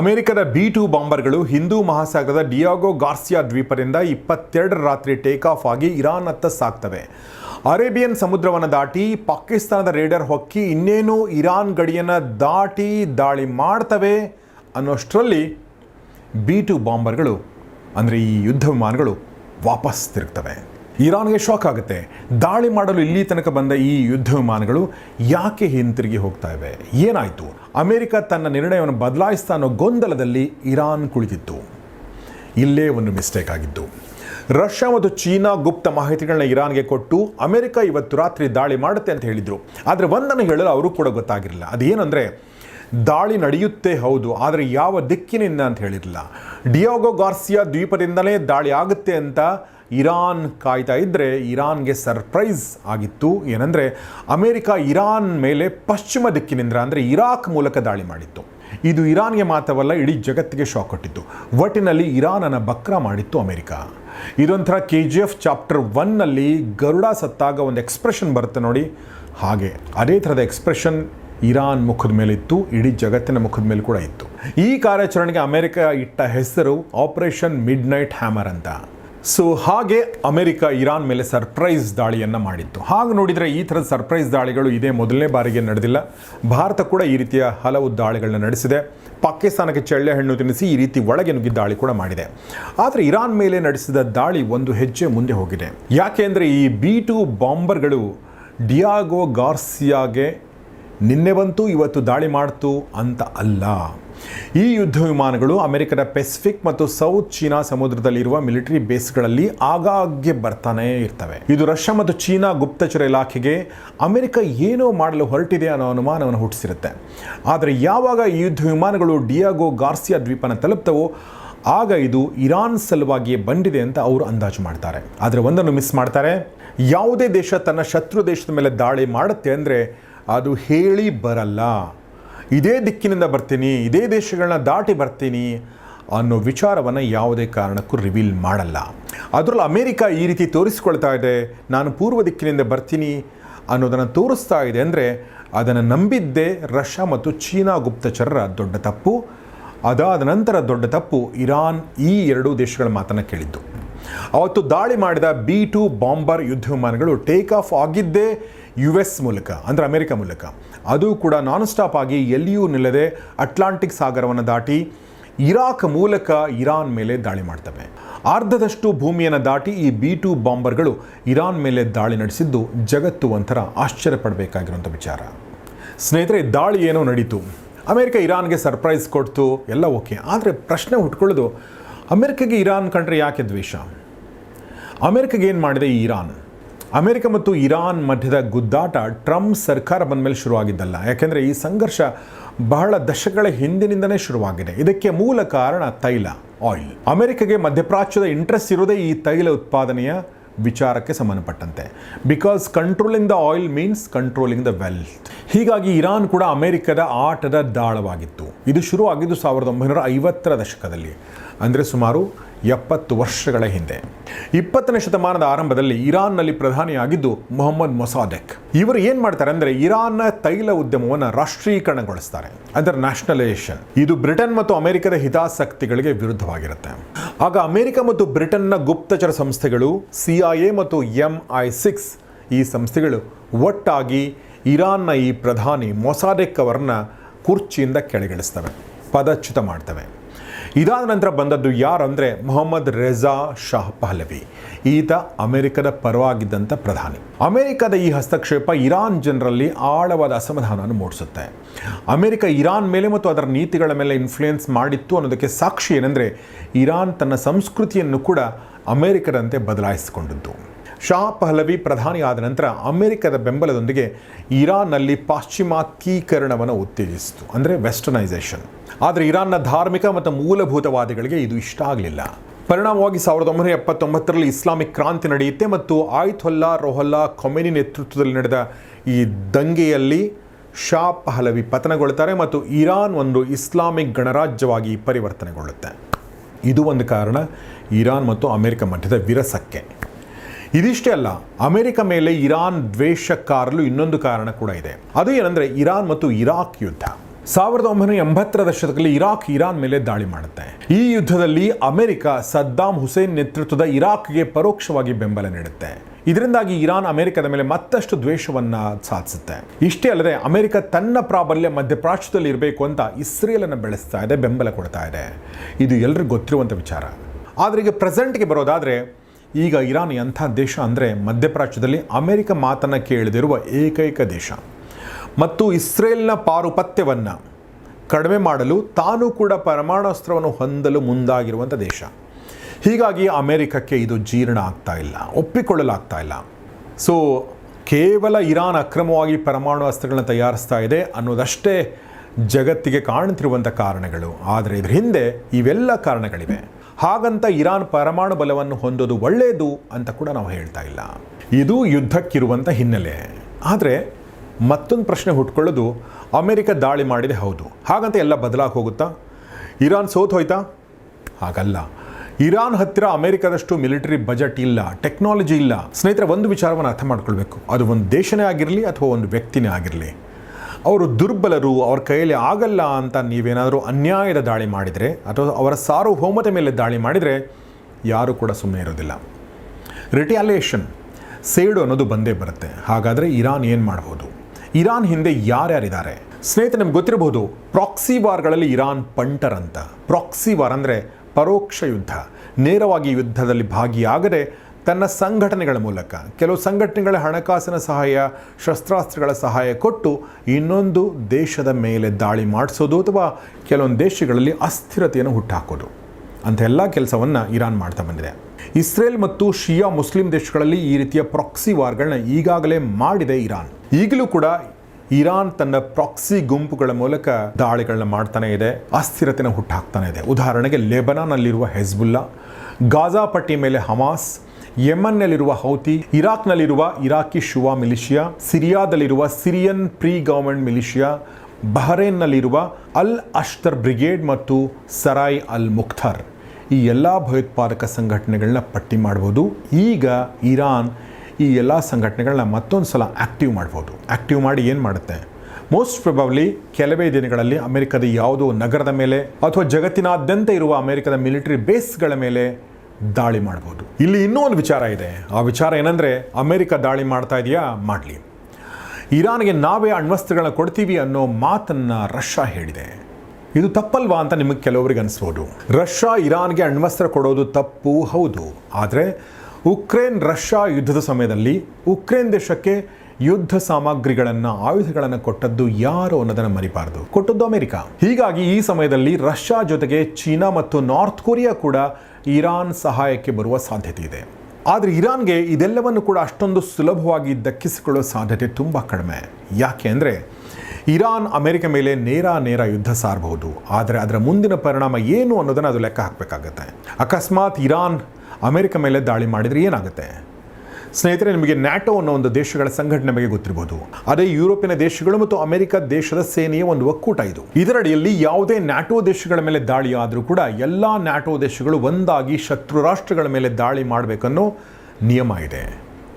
ಅಮೆರಿಕದ ಬಿ ಟು ಬಾಂಬರ್ಗಳು ಹಿಂದೂ ಮಹಾಸಾಗರದ ಡಿಯಾಗೋ ಗಾರ್ಸಿಯಾ ದ್ವೀಪದಿಂದ ಇಪ್ಪತ್ತೆರಡರ ರಾತ್ರಿ ಟೇಕ್ ಆಫ್ ಆಗಿ ಇರಾನ್ ಹತ್ತ ಸಾಕ್ತವೆ ಅರೇಬಿಯನ್ ಸಮುದ್ರವನ್ನು ದಾಟಿ ಪಾಕಿಸ್ತಾನದ ರೇಡರ್ ಹೊಕ್ಕಿ ಇನ್ನೇನು ಇರಾನ್ ಗಡಿಯನ್ನು ದಾಟಿ ದಾಳಿ ಮಾಡ್ತವೆ ಅನ್ನೋಷ್ಟರಲ್ಲಿ ಬಿ ಟು ಬಾಂಬರ್ಗಳು, ಅಂದರೆ ಈ ಯುದ್ಧ ವಿಮಾನಗಳು ವಾಪಸ್ ತಿರುಗ್ತವೆ. ಇರಾನ್ಗೆ ಶಾಕ್ ಆಗುತ್ತೆ. ದಾಳಿ ಮಾಡಲು ಇಲ್ಲಿ ತನಕ ಬಂದ ಈ ಯುದ್ಧ ವಿಮಾನಗಳು ಯಾಕೆ ಹಿಂತಿರುಗಿ ಹೋಗ್ತಾ ಇವೆ? ಏನಾಯಿತು? ಅಮೆರಿಕ ತನ್ನ ನಿರ್ಣಯವನ್ನು ಬದಲಾಯಿಸ್ತಾ ಅನ್ನೋ ಗೊಂದಲದಲ್ಲಿ ಇರಾನ್ ಕುಳಿತಿತ್ತು. ಇಲ್ಲೇ ಒಂದು ಮಿಸ್ಟೇಕ್ ಆಗಿದ್ದು. ರಷ್ಯಾ ಮತ್ತು ಚೀನಾ ಗುಪ್ತ ಮಾಹಿತಿಗಳನ್ನ ಇರಾನ್ಗೆ ಕೊಟ್ಟು ಅಮೆರಿಕ ಇವತ್ತು ರಾತ್ರಿ ದಾಳಿ ಮಾಡುತ್ತೆ ಅಂತ ಹೇಳಿದರು. ಆದರೆ ಒಂದನ್ನು ಹೇಳಲು ಅವರು ಕೂಡ ಗೊತ್ತಾಗಿರಲಿಲ್ಲ. ಅದೇನಂದರೆ, ದಾಳಿ ನಡೆಯುತ್ತೆ ಹೌದು, ಆದರೆ ಯಾವ ದಿಕ್ಕಿನಿಂದ ಅಂತ ಹೇಳಿರಲಿಲ್ಲ. ಡಿಯೋಗೋ ಗಾರ್ಸಿಯಾ ದ್ವೀಪದಿಂದಲೇ ದಾಳಿ ಆಗುತ್ತೆ ಅಂತ ಇರಾನ್ ಕಾಯ್ತಾ ಇದ್ದರೆ ಇರಾನ್ಗೆ ಸರ್ಪ್ರೈಸ್ ಆಗಿತ್ತು. ಏನಂದರೆ, ಅಮೆರಿಕ ಇರಾನ್ ಮೇಲೆ ಪಶ್ಚಿಮ ದಿಕ್ಕಿನಿಂದ ಅಂದರೆ ಇರಾಕ್ ಮೂಲಕ ದಾಳಿ ಮಾಡಿತ್ತು. ಇದು ಇರಾನ್ಗೆ ಮಾತ್ರವಲ್ಲ, ಇಡೀ ಜಗತ್ತಿಗೆ ಶಾಕ್ ಕೊಟ್ಟಿತ್ತು. ಒಟ್ಟಿನಲ್ಲಿ ಇರಾನನ್ನು ಬಕ್ರ ಮಾಡಿತ್ತು ಅಮೆರಿಕ. ಇದೊಂಥರ ಕೆ ಜಿ ಎಫ್ ಚಾಪ್ಟರ್ ಒನ್ನಲ್ಲಿ ಗರುಡ ಸತ್ತಾಗ ಒಂದು ಎಕ್ಸ್ಪ್ರೆಷನ್ ಬರುತ್ತೆ ನೋಡಿ. ಹಾಗೆ, ಅದೇ ಥರದ ಎಕ್ಸ್ಪ್ರೆಷನ್ ಇರಾನ್ ಮುಖದ ಮೇಲೆ ಇತ್ತು ಇಡೀ ಜಗತ್ತಿನ ಮುಖದ ಮೇಲೆ ಕೂಡ ಇತ್ತು. ಈ ಕಾರ್ಯಾಚರಣೆಗೆ ಅಮೆರಿಕ ಇಟ್ಟ ಹೆಸರು ಆಪರೇಷನ್ ಮಿಡ್ ನೈಟ್ ಹ್ಯಾಮರ್ ಅಂತ. ಸೊ ಹಾಗೆ ಅಮೆರಿಕ ಇರಾನ್ ಮೇಲೆ ಸರ್ಪ್ರೈಸ್ ದಾಳಿಯನ್ನು ಮಾಡಿತ್ತು. ಹಾಗೆ ನೋಡಿದರೆ ಈ ಥರದ ಸರ್ಪ್ರೈಸ್ ದಾಳಿಗಳು ಇದೇ ಮೊದಲನೇ ಬಾರಿಗೆ ನಡೆದಿಲ್ಲ. ಭಾರತ ಕೂಡ ಈ ರೀತಿಯ ಹಲವು ದಾಳಿಗಳನ್ನ ನಡೆಸಿದೆ. ಪಾಕಿಸ್ತಾನಕ್ಕೆ ಚಳ್ಳೆ ಹಣ್ಣು ತಿನ್ನಿಸಿ ಈ ರೀತಿ ಒಳಗೆ ನುಗ್ಗಿ ದಾಳಿ ಕೂಡ ಮಾಡಿದೆ. ಆದರೆ ಇರಾನ್ ಮೇಲೆ ನಡೆಸಿದ ದಾಳಿ ಒಂದು ಹೆಜ್ಜೆ ಮುಂದೆ ಹೋಗಿದೆ. ಯಾಕೆ ಅಂದರೆ ಈ ಬಿ ಟು ಬಾಂಬರ್ಗಳು ಡಿಯಾಗೋ ಗಾರ್ಸಿಯಾಗೆ ನಿನ್ನೆ ಬಂತು, ಇವತ್ತು ದಾಳಿ ಮಾಡ್ತು ಅಂತ ಅಲ್ಲ. ಈ ಯುದ್ಧ ವಿಮಾನಗಳು ಅಮೆರಿಕದ ಪೆಸಿಫಿಕ್ ಮತ್ತು ಸೌತ್ ಚೀನಾ ಸಮುದ್ರದಲ್ಲಿರುವ ಮಿಲಿಟರಿ ಬೇಸ್ಗಳಲ್ಲಿ ಆಗಾಗ್ಗೆ ಬರ್ತಾನೆ ಇರ್ತವೆ. ಇದು ರಷ್ಯಾ ಮತ್ತು ಚೀನಾ ಗುಪ್ತಚರ ಇಲಾಖೆಗೆ ಅಮೆರಿಕ ಏನೋ ಮಾಡಲು ಹೊರಟಿದೆ ಅನ್ನೋ ಅನುಮಾನವನ್ನು ಹುಟ್ಟಿಸಿರುತ್ತೆ. ಆದರೆ ಯಾವಾಗ ಈ ಯುದ್ಧ ವಿಮಾನಗಳು ಡಿಯಾಗೋ ಗಾರ್ಸಿಯಾ ದ್ವೀಪನ ತಲುಪ್ತವೋ ಆಗ ಇದು ಇರಾನ್ ಸಲುವಾಗಿಯೇ ಬಂದಿದೆ ಅಂತ ಅವರು ಅಂದಾಜು ಮಾಡ್ತಾರೆ. ಆದರೆ ಒಂದನ್ನು ಮಿಸ್ ಮಾಡ್ತಾರೆ. ಯಾವುದೇ ದೇಶ ತನ್ನ ಶತ್ರು ದೇಶದ ಮೇಲೆ ದಾಳಿ ಮಾಡುತ್ತೆ ಅಂದರೆ ಅದು ಹೇಳಿ ಬರಲ್ಲ. ಇದೇ ದಿಕ್ಕಿನಿಂದ ಬರ್ತೀನಿ, ಇದೇ ದೇಶಗಳನ್ನ ದಾಟಿ ಬರ್ತೀನಿ ಅನ್ನೋ ವಿಚಾರವನ್ನು ಯಾವುದೇ ಕಾರಣಕ್ಕೂ ರಿವೀಲ್ ಮಾಡಲ್ಲ. ಅದರಲ್ಲಿ ಅಮೇರಿಕ ಈ ರೀತಿ ತೋರಿಸ್ಕೊಳ್ತಾ ಇದೆ, ನಾನು ಪೂರ್ವ ದಿಕ್ಕಿನಿಂದ ಬರ್ತೀನಿ ಅನ್ನೋದನ್ನು ತೋರಿಸ್ತಾ ಇದೆ ಅಂದರೆ ಅದನ್ನು ನಂಬಿದ್ದೇ ರಷ್ಯಾ ಮತ್ತು ಚೀನಾ ಗುಪ್ತಚರರ ದೊಡ್ಡ ತಪ್ಪು. ಅದಾದ ನಂತರ ದೊಡ್ಡ ತಪ್ಪು ಇರಾನ್ ಈ ಎರಡೂ ದೇಶಗಳ ಮಾತನ್ನು ಕೇಳಿದ್ದು. ಅವತ್ತು ದಾಳಿ ಮಾಡಿದ ಬಿ ಟು ಬಾಂಬರ್ ಯುದ್ಧ ವಿಮಾನಗಳು ಟೇಕ್ ಆಫ್ ಆಗಿದ್ದೇ ಯು ಎಸ್ ಮೂಲಕ, ಅಂದರೆ ಅಮೆರಿಕ ಮೂಲಕ. ಅದು ಕೂಡ ನಾನ್ ಸ್ಟಾಪ್ ಆಗಿ ಎಲ್ಲಿಯೂ ನಿಲ್ಲದೆ ಅಟ್ಲಾಂಟಿಕ್ ಸಾಗರವನ್ನು ದಾಟಿ ಇರಾಕ್ ಮೂಲಕ ಇರಾನ್ ಮೇಲೆ ದಾಳಿ ಮಾಡ್ತವೆ. ಅರ್ಧದಷ್ಟು ಭೂಮಿಯನ್ನು ದಾಟಿ ಈ ಬಿ ಟು ಬಾಂಬರ್ಗಳು ಇರಾನ್ ಮೇಲೆ ದಾಳಿ ನಡೆಸಿದ್ದು ಜಗತ್ತು ಒಂಥರ ಆಶ್ಚರ್ಯಪಡಬೇಕಾಗಿರುವಂಥ ವಿಚಾರ. ಸ್ನೇಹಿತರೆ, ದಾಳಿ ಏನೋ ನಡೀತು. ಅಮೆರಿಕ ಇರಾನ್ಗೆ ಸರ್ಪ್ರೈಸ್ ಕೊಡ್ತು, ಎಲ್ಲ ಓಕೆ. ಆದರೆ ಪ್ರಶ್ನೆ ಹುಟ್ಕೊಳ್ಳೋದು, ಅಮೆರಿಕಗೆ ಇರಾನ್ ಕಂಡ್ರೆ ಯಾಕೆ ದ್ವೇಷ? ಅಮೆರಿಕಗೆ ಏನು ಮಾಡಿದೆ ಈ ಇರಾನ್ ಅಮೆರಿಕ ಮತ್ತು ಇರಾನ್ ಮಧ್ಯದ ಗುದ್ದಾಟ ಟ್ರಂಪ್ ಸರ್ಕಾರ ಬಂದ ಮೇಲೆ ಶುರುವಾಗಿದ್ದಲ್ಲ. ಯಾಕೆಂದರೆ ಈ ಸಂಘರ್ಷ ಬಹಳ ದಶಕಗಳ ಹಿಂದಿನಿಂದನೇ ಶುರುವಾಗಿದೆ. ಇದಕ್ಕೆ ಮೂಲ ಕಾರಣ ತೈಲ ಆಯಿಲ್ ಅಮೆರಿಕಗೆ ಮಧ್ಯಪ್ರಾಚ್ಯದ ಇಂಟ್ರೆಸ್ಟ್ ಇರೋದೇ ಈ ತೈಲ ಉತ್ಪಾದನೆಯ ವಿಚಾರಕ್ಕೆ ಸಂಬಂಧಪಟ್ಟಂತೆ. Because controlling the oil means controlling the wealth ಹೀಗಾಗಿ ಇರಾನ್ ಕೂಡ ಅಮೆರಿಕದ ಆಟದ ದಾಳವಾಗಿತ್ತು. ಇದು ಶುರುವಾಗಿದ್ದು ಸಾವಿರದ ಒಂಬೈನೂರ ಐವತ್ತರ ದಶಕದಲ್ಲಿ. ಅಂದರೆ ಸುಮಾರು ಎಪ್ಪತ್ತು ವರ್ಷಗಳ ಹಿಂದೆ. ಇಪ್ಪತ್ತನೇ ಶತಮಾನದ ಆರಂಭದಲ್ಲಿ ಇರಾನ್ನಲ್ಲಿ ಪ್ರಧಾನಿಯಾಗಿದ್ದು ಮೊಹಮ್ಮದ್ ಮೊಸಾದೆಕ್. ಇವರು ಏನು ಮಾಡ್ತಾರೆ ಅಂದರೆ ಇರಾನ್ನ ತೈಲ ಉದ್ಯಮವನ್ನು ರಾಷ್ಟ್ರೀಕರಣಗೊಳಿಸ್ತಾರೆ. ಅಂದರೆ ನ್ಯಾಷನಲೈಸೇಷನ್ ಇದು ಬ್ರಿಟನ್ ಮತ್ತು ಅಮೆರಿಕದ ಹಿತಾಸಕ್ತಿಗಳಿಗೆ ವಿರುದ್ಧವಾಗಿರುತ್ತೆ. ಆಗ ಅಮೆರಿಕ ಮತ್ತು ಬ್ರಿಟನ್ನ ಗುಪ್ತಚರ ಸಂಸ್ಥೆಗಳು, ಸಿ ಐ ಎ ಮತ್ತು ಎಂ ಐ ಸಿಕ್ಸ್ ಈ ಸಂಸ್ಥೆಗಳು ಒಟ್ಟಾಗಿ ಇರಾನ್ನ ಈ ಪ್ರಧಾನಿ ಮೊಸಾದೆಕ್ ಅವರನ್ನ ಕುರ್ಚಿಯಿಂದ ಕೆಳಗಿಳಿಸ್ತವೆ, ಪದಚ್ಯುತ ಮಾಡ್ತವೆ. ಇದಾದ ನಂತರ ಬಂದದ್ದು ಯಾರು ಅಂದರೆ ಮೊಹಮ್ಮದ್ ರೆಜಾ ಶಾ ಪಹಲವಿ. ಈತ ಅಮೆರಿಕದ ಪರವಾಗಿದ್ದಂಥ ಪ್ರಧಾನಿ. ಅಮೆರಿಕದ ಈ ಹಸ್ತಕ್ಷೇಪ ಇರಾನ್ ಜನರಲ್ಲಿ ಆಳವಾದ ಅಸಮಾಧಾನವನ್ನು ಮೂಡಿಸುತ್ತೆ. ಅಮೆರಿಕ ಇರಾನ್ ಮೇಲೆ ಮತ್ತು ಅದರ ನೀತಿಗಳ ಮೇಲೆ ಇನ್ಫ್ಲೂಯೆನ್ಸ್ ಮಾಡಿತ್ತು ಅನ್ನೋದಕ್ಕೆ ಸಾಕ್ಷಿ ಏನೆಂದರೆ ಇರಾನ್ ತನ್ನ ಸಂಸ್ಕೃತಿಯನ್ನು ಕೂಡ ಅಮೆರಿಕದಂತೆ ಬದಲಾಯಿಸಿಕೊಂಡಿದ್ದು. ಶಾ ಪಹಲವಿ ಪ್ರಧಾನಿಯಾದ ನಂತರ ಅಮೆರಿಕದ ಬೆಂಬಲದೊಂದಿಗೆ ಇರಾನ್ನಲ್ಲಿ ಪಾಶ್ಚಿಮಾತ್ಯೀಕರಣವನ್ನು ಉತ್ತೇಜಿಸಿತು, ಅಂದರೆ ವೆಸ್ಟರ್ನೈಸೇಷನ್ ಆದರೆ ಇರಾನ್ನ ಧಾರ್ಮಿಕ ಮತ್ತು ಮೂಲಭೂತವಾದಿಗಳಿಗೆ ಇದು ಇಷ್ಟ ಆಗಲಿಲ್ಲ. ಪರಿಣಾಮವಾಗಿ ಸಾವಿರದ ಒಂಬೈನೂರ ಎಪ್ಪತ್ತೊಂಬತ್ತರಲ್ಲಿ ಇಸ್ಲಾಮಿಕ್ ಕ್ರಾಂತಿ ನಡೆಯುತ್ತೆ ಮತ್ತು ಆಯ್ತೊಲ್ಲಾ ರೋಹಲ್ಲಾ ಕೊಮೆನಿ ನೇತೃತ್ವದಲ್ಲಿ ನಡೆದ ಈ ದಂಗೆಯಲ್ಲಿ ಶಾ ಪಹಲವಿ ಪತನಗೊಳ್ತಾರೆ ಮತ್ತು ಇರಾನ್ ಒಂದು ಇಸ್ಲಾಮಿಕ್ ಗಣರಾಜ್ಯವಾಗಿ ಪರಿವರ್ತನೆಗೊಳ್ಳುತ್ತೆ. ಇದು ಒಂದು ಕಾರಣ ಇರಾನ್ ಮತ್ತು ಅಮೆರಿಕ ಮಧ್ಯದ ವಿರಸಕ್ಕೆ. ಇದಿಷ್ಟೇ ಅಲ್ಲ, ಅಮೆರಿಕ ಮೇಲೆ ಇರಾನ್ ದ್ವೇಷ ಕಾರಲು ಇನ್ನೊಂದು ಕಾರಣ ಕೂಡ ಇದೆ. ಅದು ಏನಂದ್ರೆ ಇರಾನ್ ಮತ್ತು ಇರಾಕ್ ಯುದ್ಧ. ಸಾವಿರದ ಒಂಬೈನೂರ ಎಂಬತ್ತರ ದಶಕದಲ್ಲಿ ಇರಾಕ್, ಇರಾನ್ ಮೇಲೆ ದಾಳಿ ಮಾಡುತ್ತೆ. ಈ ಯುದ್ಧದಲ್ಲಿ ಅಮೆರಿಕ ಸದ್ದಾಂ ಹುಸೇನ್ ನೇತೃತ್ವದ ಇರಾಕ್ಗೆ ಪರೋಕ್ಷವಾಗಿ ಬೆಂಬಲ ನೀಡುತ್ತೆ. ಇದರಿಂದಾಗಿ ಇರಾನ್ ಅಮೆರಿಕದ ಮೇಲೆ ಮತ್ತಷ್ಟು ದ್ವೇಷವನ್ನ ಸಾಧಿಸುತ್ತೆ. ಇಷ್ಟೇ ಅಲ್ಲದೆ ಅಮೆರಿಕ ತನ್ನ ಪ್ರಾಬಲ್ಯ ಮಧ್ಯಪ್ರಾಚ್ಯದಲ್ಲಿ ಇರಬೇಕು ಅಂತ ಇಸ್ರೇಲನ್ನು ಬೆಳೆಸ್ತಾ ಇದೆ, ಬೆಂಬಲ ಕೊಡ್ತಾ ಇದೆ. ಇದು ಎಲ್ರಿಗೂ ಗೊತ್ತಿರುವಂಥ ವಿಚಾರ. ಆದರೆ ಈಗ ಪ್ರೆಸೆಂಟ್ಗೆ ಬರೋದಾದರೆ ಈಗ ಇರಾನ್ ಎಂಥ ದೇಶ ಅಂದರೆ ಮಧ್ಯಪ್ರಾಚ್ಯದಲ್ಲಿ ಅಮೆರಿಕ ಮಾತನ್ನು ಕೇಳದಿರುವ ಏಕೈಕ ದೇಶ. ಮತ್ತು ಇಸ್ರೇಲ್ನ ಪಾರುಪತ್ಯವನ್ನು ಕಡಿಮೆ ಮಾಡಲು ತಾನು ಕೂಡ ಪರಮಾಣಾಸ್ತ್ರವನ್ನು ಹೊಂದಲು ಮುಂದಾಗಿರುವಂಥ ದೇಶ. ಹೀಗಾಗಿ ಅಮೆರಿಕಕ್ಕೆ ಇದು ಜೀರ್ಣ ಆಗ್ತಾ ಇಲ್ಲ, ಒಪ್ಪಿಕೊಳ್ಳಲಾಗ್ತಾ ಇಲ್ಲ. ಸೊ ಕೇವಲ ಇರಾನ್ ಅಕ್ರಮವಾಗಿ ಪರಮಾಣು ಅಸ್ತ್ರಗಳನ್ನ ತಯಾರಿಸ್ತಾ ಇದೆ ಅನ್ನೋದಷ್ಟೇ ಜಗತ್ತಿಗೆ ಕಾಣುತ್ತಿರುವಂಥ ಕಾರಣಗಳು. ಆದರೆ ಇದರ ಹಿಂದೆ ಇವೆಲ್ಲ ಕಾರಣಗಳಿವೆ. ಹಾಗಂತ ಇರಾನ್ ಪರಮಾಣು ಬಲವನ್ನು ಹೊಂದೋದು ಒಳ್ಳೆಯದು ಅಂತ ಕೂಡ ನಾವು ಹೇಳ್ತಾ ಇಲ್ಲ. ಇದು ಯುದ್ಧಕ್ಕಿರುವಂಥ ಹಿನ್ನೆಲೆ. ಆದರೆ ಮತ್ತೊಂದು ಪ್ರಶ್ನೆ ಹುಟ್ಕೊಳ್ಳೋದು, ಅಮೆರಿಕ ದಾಳಿ ಮಾಡಿದೆ ಹೌದು. ಹಾಗಂತ ಎಲ್ಲ ಬದಲಾಗಿ ಹೋಗುತ್ತಾ? ಇರಾನ್ ಸೋತ್ ಹೋಯ್ತಾ? ಹಾಗಲ್ಲ. ಇರಾನ್ ಹತ್ತಿರ ಅಮೆರಿಕದಷ್ಟು ಮಿಲಿಟರಿ ಬಜೆಟ್ ಇಲ್ಲ, ಟೆಕ್ನಾಲಜಿ ಇಲ್ಲ. ಸ್ನೇಹಿತರೆ, ಒಂದು ವಿಚಾರವನ್ನು ಅರ್ಥ ಮಾಡ್ಕೊಳ್ಬೇಕು. ಅದು ಒಂದು ದೇಶನೇ ಆಗಿರಲಿ ಅಥವಾ ಒಂದು ವ್ಯಕ್ತಿನೇ ಆಗಿರಲಿ. ಅವರು ದುರ್ಬಲರು, ಅವ್ರ ಕೈಯಲ್ಲಿ ಆಗಲ್ಲ ಅಂತ ನೀವೇನಾದರೂ ಅನ್ಯಾಯದ ದಾಳಿ ಮಾಡಿದರೆ ಅಥವಾ ಅವರ ಸಾರ್ವಭೌಮತೆ ಮೇಲೆ ದಾಳಿ ಮಾಡಿದರೆ ಯಾರೂ ಕೂಡ ಸುಮ್ಮನೆ ಇರೋದಿಲ್ಲ. ರಿಟ್ಯಾಲಿಯೇಷನ್ ಸೇಡು ಅನ್ನೋದು ಬಂದೇ ಬರುತ್ತೆ. ಹಾಗಾದರೆ ಇರಾನ್ ಏನು ಮಾಡ್ಬೋದು? ಇರಾನ್ ಹಿಂದೆ ಯಾರ್ಯಾರಿದ್ದಾರೆ? ಸ್ನೇಹಿತರೆ, ನಿಮ್ಗೆ ಗೊತ್ತಿರಬಹುದು ಪ್ರಾಕ್ಸಿ ವಾರ್ಗಳಲ್ಲಿ ಇರಾನ್ ಪಂಟರ್ ಅಂತ ಪ್ರಾಕ್ಸಿ ವಾರ್ ಅಂದರೆ ಪರೋಕ್ಷ ಯುದ್ಧ. ನೇರವಾಗಿ ಯುದ್ಧದಲ್ಲಿ ಭಾಗಿಯಾಗದೆ ತನ್ನ ಸಂಘಟನೆಗಳ ಮೂಲಕ. ಕೆಲವು ಸಂಘಟನೆಗಳ ಹಣಕಾಸಿನ ಸಹಾಯ, ಶಸ್ತ್ರಾಸ್ತ್ರಗಳ ಸಹಾಯ ಕೊಟ್ಟು ಇನ್ನೊಂದು ದೇಶದ ಮೇಲೆ ದಾಳಿ ಮಾಡಿಸೋದು ಅಥವಾ ಕೆಲವೊಂದು ದೇಶಗಳಲ್ಲಿ ಅಸ್ಥಿರತೆಯನ್ನು ಹುಟ್ಟಾಕೋದು. ಅಂತ ಎಲ್ಲ ಕೆಲಸವನ್ನು ಇರಾನ್ ಮಾಡ್ತಾ ಬಂದಿದೆ. ಇಸ್ರೇಲ್ ಮತ್ತು ಶಿಯಾ ಮುಸ್ಲಿಂ ದೇಶಗಳಲ್ಲಿ ಈ ರೀತಿಯ ಪ್ರಾಕ್ಸಿ ವಾರ್ಗಳನ್ನ ಈಗಾಗಲೇ ಮಾಡಿದೆ ಇರಾನ್. ಈಗಲೂ ಕೂಡ ಇರಾನ್ ತನ್ನ ಪ್ರಾಕ್ಸಿ ಗುಂಪುಗಳ ಮೂಲಕ ದಾಳಿಗಳನ್ನ ಮಾಡ್ತಾನೆ ಇದೆ, ಅಸ್ಥಿರತೆನ ಹುಟ್ಟಾಕ್ತಾನೆ ಇದೆ. ಉದಾಹರಣೆಗೆ ಲೆಬನಾನಲ್ಲಿರುವ ಹೆಜ್ಬುಲ್ಲಾ, ಗಾಜಾ ಪಟ್ಟಿ ಮೇಲೆ ಹಮಾಸ್ ಯೆಮನ್ನಲ್ಲಿರುವ ಹೌತಿ, ಇರಾಕ್ನಲ್ಲಿರುವ ಇರಾಕಿ ಶುವಾ ಮಿಲಿಷಿಯಾ, ಸಿರಿಯಾದಲ್ಲಿರುವ ಸಿರಿಯನ್ ಪ್ರೀ ಗವರ್ಮೆಂಟ್ ಮಿಲಿಷಿಯಾ, ಬಹರೇನ್ನಲ್ಲಿರುವ ಅಲ್ ಅಶ್ತರ್ ಬ್ರಿಗೇಡ್ ಮತ್ತು ಸರಾಯ್ ಅಲ್ ಮುಖ್ತಾರ್. ಈ ಎಲ್ಲ ಭಯೋತ್ಪಾದಕ ಸಂಘಟನೆಗಳನ್ನ ಪಟ್ಟಿ ಮಾಡ್ಬೋದು. ಈಗ ಇರಾನ್ ಈ ಎಲ್ಲ ಸಂಘಟನೆಗಳನ್ನ ಮತ್ತೊಂದು ಸಲ ಆ್ಯಕ್ಟಿವ್ ಮಾಡ್ಬೋದು. ಆ್ಯಕ್ಟಿವ್ ಮಾಡಿ ಏನು ಮಾಡುತ್ತೆ? ಮೋಸ್ಟ್ ಪ್ರೊಬಬ್ಲಿ ಕೆಲವೇ ದಿನಗಳಲ್ಲಿ ಅಮೆರಿಕದ ಯಾವುದೋ ನಗರದ ಮೇಲೆ ಅಥವಾ ಜಗತ್ತಿನಾದ್ಯಂತ ಇರುವ ಅಮೆರಿಕದ ಮಿಲಿಟರಿ ಬೇಸ್ಗಳ ಮೇಲೆ ದಾಳಿ ಮಾಡ್ಬೋದು. ಇಲ್ಲಿ ಇನ್ನೂ ಒಂದು ವಿಚಾರ ಇದೆ. ಆ ವಿಚಾರ ಏನಂದರೆ, ಅಮೆರಿಕ ದಾಳಿ ಮಾಡ್ತಾ ಇದೆಯಾ? ಮಾಡಲಿ. ಇರಾನ್ಗೆ ನಾವೇ ಅಣ್ವಸ್ತ್ರಗಳನ್ನ ಕೊಡ್ತೀವಿ ಅನ್ನೋ ಮಾತನ್ನು ರಷ್ಯಾ ಹೇಳಿದೆ. ಇದು ತಪ್ಪಲ್ವಾ ಅಂತ ನಿಮಗೆ ಕೆಲವರಿಗೆ ಅನಿಸ್ಬೋದು. ರಷ್ಯಾ ಇರಾನ್ಗೆ ಅಣ್ವಸ್ತ್ರ ಕೊಡೋದು ತಪ್ಪು, ಹೌದು. ಆದರೆ, ಉಕ್ರೇನ್ ರಷ್ಯಾ ಯುದ್ಧದ ಸಮಯದಲ್ಲಿ ಉಕ್ರೇನ್ ದೇಶಕ್ಕೆ ಯುದ್ಧ ಸಾಮಗ್ರಿಗಳನ್ನು, ಆಯುಧಗಳನ್ನು ಕೊಟ್ಟದ್ದು ಯಾರು ಅನ್ನೋದನ್ನು ಮರಿಬಾರ್ದು. ಕೊಟ್ಟದ್ದು ಅಮೆರಿಕ. ಹೀಗಾಗಿ ಈ ಸಮಯದಲ್ಲಿ ರಷ್ಯಾ ಜೊತೆಗೆ ಚೀನಾ ಮತ್ತು ನಾರ್ತ್ ಕೊರಿಯಾ ಕೂಡ ಇರಾನ್ ಸಹಾಯಕ್ಕೆ ಬರುವ ಸಾಧ್ಯತೆ ಇದೆ. ಆದರೆ ಇರಾನ್ಗೆ ಇದೆಲ್ಲವನ್ನು ಕೂಡ ಅಷ್ಟೊಂದು ಸುಲಭವಾಗಿ ದಕ್ಕಿಸಿಕೊಳ್ಳೋ ಸಾಧ್ಯತೆ ತುಂಬ ಕಡಿಮೆ. ಯಾಕೆ ಅಂದರೆ ಇರಾನ್ ಅಮೆರಿಕ ಮೇಲೆ ನೇರ ನೇರ ಯುದ್ಧ ಸಾರಬಹುದು. ಆದರೆ ಅದರ ಮುಂದಿನ ಪರಿಣಾಮ ಏನು ಅನ್ನೋದನ್ನು ಅದು ಲೆಕ್ಕ ಹಾಕಬೇಕಾಗತ್ತೆ. ಅಕಸ್ಮಾತ್ ಇರಾನ್ ಅಮೆರಿಕ ಮೇಲೆ ದಾಳಿ ಮಾಡಿದರೆ ಏನಾಗುತ್ತೆ? ಸ್ನೇಹಿತರೆ, ನಿಮಗೆ ನ್ಯಾಟೋ ಅನ್ನೋ ಒಂದು ದೇಶಗಳ ಸಂಘಟನೆ ಬಗ್ಗೆ ಗೊತ್ತಿರಬಹುದು ಅದೇ ಯುರೋಪಿನ ದೇಶಗಳು ಮತ್ತು ಅಮೆರಿಕ ದೇಶದ ಸೇನೆಯ ಒಂದು ಒಕ್ಕೂಟ ಇದು. ಇದರಡಿಯಲ್ಲಿ ಯಾವುದೇ ನ್ಯಾಟೋ ದೇಶಗಳ ಮೇಲೆ ದಾಳಿ ಆದರೂ ಕೂಡ ಎಲ್ಲ ನ್ಯಾಟೋ ದೇಶಗಳು ಒಂದಾಗಿ ಶತ್ರು ರಾಷ್ಟ್ರಗಳ ಮೇಲೆ ದಾಳಿ ಮಾಡಬೇಕನ್ನೋ ನಿಯಮ ಇದೆ.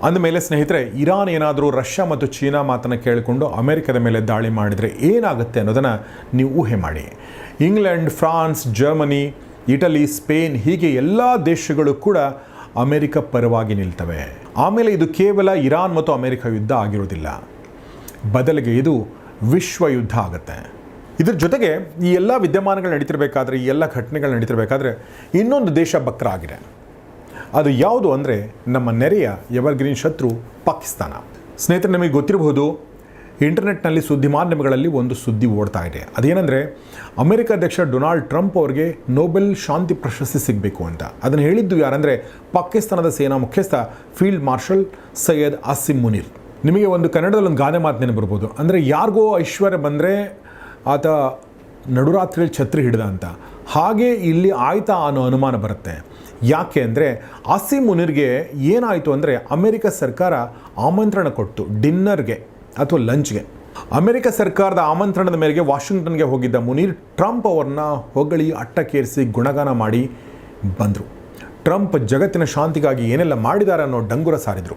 ಅಂದಮೇಲೆ ಸ್ನೇಹಿತರೆ, ಇರಾನ್ ಏನಾದರೂ ರಷ್ಯಾ ಮತ್ತು ಚೀನಾ ಮಾತನ್ನು ಕೇಳಿಕೊಂಡು ಅಮೆರಿಕದ ಮೇಲೆ ದಾಳಿ ಮಾಡಿದರೆ ಏನಾಗುತ್ತೆ ಅನ್ನೋದನ್ನು ನೀವು ಊಹೆ ಮಾಡಿ. England, France, Germany, Italy, Spain ಹೀಗೆ ಎಲ್ಲ ದೇಶಗಳು ಕೂಡ ಅಮೆರಿಕ ಪರವಾಗಿ ನಿಲ್ತವೆ. ಆಮೇಲೆ ಇದು ಕೇವಲ ಇರಾನ್ ಮತ್ತು ಅಮೆರಿಕ ಯುದ್ಧ ಆಗಿರೋದಿಲ್ಲ ಬದಲಿಗೆ ಇದು ವಿಶ್ವ ಯುದ್ಧ ಆಗುತ್ತೆ. ಇದ್ರ ಜೊತೆಗೆ ಈ ಎಲ್ಲ ವಿದ್ಯಮಾನಗಳು ನಡೀತಿರ್ಬೇಕಾದ್ರೆ, ಈ ಎಲ್ಲ ಘಟನೆಗಳು ನಡೀತಿರ್ಬೇಕಾದ್ರೆ ಇನ್ನೊಂದು ದೇಶ ಬಕ್ರ ಆಗಿದೆ ಅದು ಯಾವುದು ಅಂದರೆ ನಮ್ಮ ನೆರೆಯ ಎವರ್ಗ್ರೀನ್ ಶತ್ರು ಪಾಕಿಸ್ತಾನ. ಸ್ನೇಹಿತರೆ, ನಮಗೆ ಗೊತ್ತಿರಬಹುದು ಇಂಟರ್ನೆಟ್ನಲ್ಲಿ ಸುದ್ದಿ ಮಾಧ್ಯಮಗಳಲ್ಲಿ ಒಂದು ಸುದ್ದಿ ಓಡ್ತಾ ಇದೆ. ಅದೇನೆಂದರೆ, ಅಮೆರಿಕ ಅಧ್ಯಕ್ಷ ಡೊನಾಲ್ಡ್ ಟ್ರಂಪ್ ಅವರಿಗೆ ನೊಬೆಲ್ ಶಾಂತಿ ಪ್ರಶಸ್ತಿ ಸಿಗಬೇಕು ಅಂತ. ಅದನ್ನು ಹೇಳಿದ್ದು ಯಾರಂದರೆ, ಪಾಕಿಸ್ತಾನದ ಸೇನಾ ಮುಖ್ಯಸ್ಥ ಫೀಲ್ಡ್ ಮಾರ್ಷಲ್ ಸೈಯದ್ ಆಸಿಮ್ ಮುನೀರ್. ನಿಮಗೆ ಒಂದು ಕನ್ನಡದಲ್ಲಿ ಒಂದು ಗಾದೆ ಮಾತು ನೆನಪು ಬರ್ಬೋದು ಅಂದರೆ, ಯಾರಿಗೋ ಐಶ್ವರ್ಯ ಬಂದರೆ ಆತ ನಡುರಾತ್ರಿಯಲ್ಲಿ ಛತ್ರಿ ಹಿಡಿದ ಅಂತ. ಹಾಗೆ ಇಲ್ಲಿ ಆಯ್ತಾ ಅನ್ನೋ ಅನುಮಾನ ಬರುತ್ತೆ. ಯಾಕೆ ಅಂದರೆ, ಆಸಿಮ್ ಮುನಿರ್ಗೆ ಏನಾಯಿತು ಅಂದರೆ, ಅಮೆರಿಕ ಸರ್ಕಾರ ಆಮಂತ್ರಣ ಕೊಟ್ಟು, ಡಿನ್ನರ್ಗೆ ಅಥವಾ ಲಂಚ್ಗೆ. ಅಮೆರಿಕ ಸರ್ಕಾರದ ಆಮಂತ್ರಣದ ಮೇರೆಗೆ ವಾಷಿಂಗ್ಟನ್ಗೆ ಹೋಗಿದ್ದ ಮುನೀರ್ ಟ್ರಂಪ್ ಅವ್ರನ್ನ ಹೊಗಳಿ ಅಟ್ಟಕ್ಕೇರಿಸಿ ಗುಣಗಾನ ಮಾಡಿ ಬಂದರು. ಟ್ರಂಪ್ ಜಗತ್ತಿನ ಶಾಂತಿಗಾಗಿ ಏನೆಲ್ಲ ಮಾಡಿದ್ದಾರೆ ಅನ್ನೋ ಡಂಗುರ ಸಾರಿದರು.